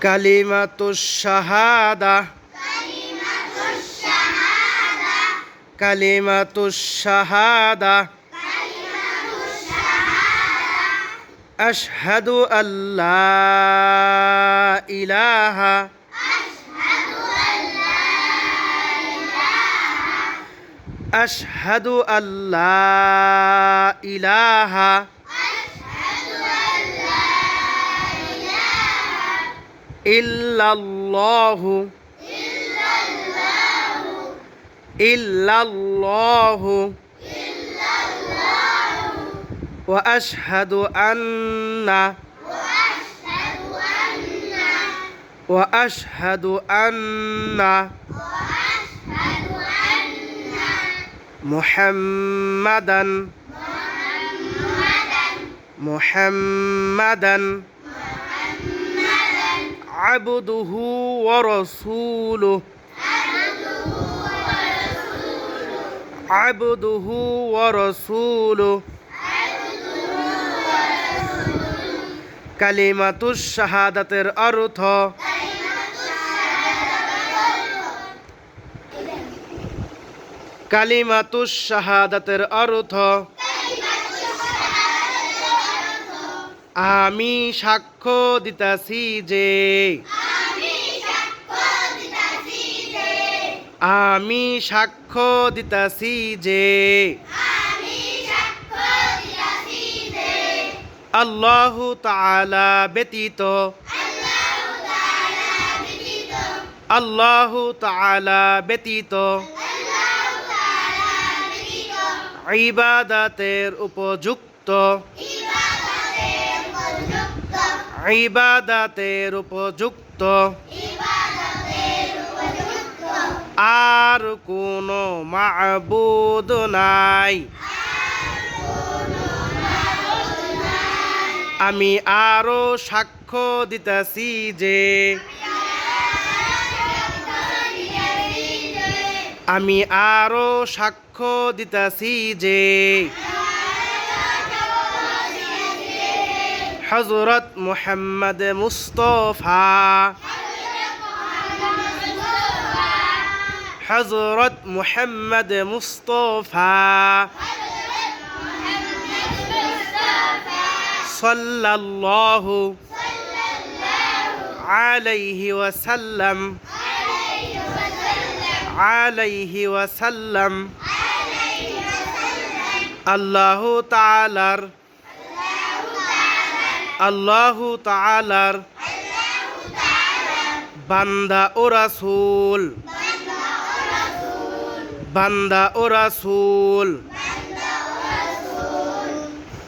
কালিমাতু শাহাদা কালিমাতু শাহাদা আশহাদু আল্লাহ ইলাহা أشهد أن لا إله إلا الله إلا الله وأشهد أن وأشهد أن محمدا محمدا محمدا عبده ورسوله عبده ورسوله কালিমাতুস শাহাদাতের অর্থ কালিমাতুস শাহাদাতের অর্থ আমি সাক্ষ্য দিতাছি যে আমি সাক্ষ্য দিতাছি যে আল্লাহ তাআলা ব্যতীত আল্লাহ তাআলা ব্যতীত ইবাদাতের উপযুক্ত ইবাদাতের উপযুক্ত। আর কোনো মাবুদ নাই। আমি আরও সাক্ষ্য দিতেছি যে, আমি আরও সাক্ষ্য দিতেছি যে হজরত মুহাম্মদ মুস্তফা হজরত মুহাম্মদ মুস্তফা সাল্লাল্লাহু আলাইহি ওয়াসাল্লাম আলাইহি ওয়াসাল্লাম আল্লাহ তাআলার আল্লাহ তাআলার বান্দা ও রাসূল। বান্দা ও রাসূল।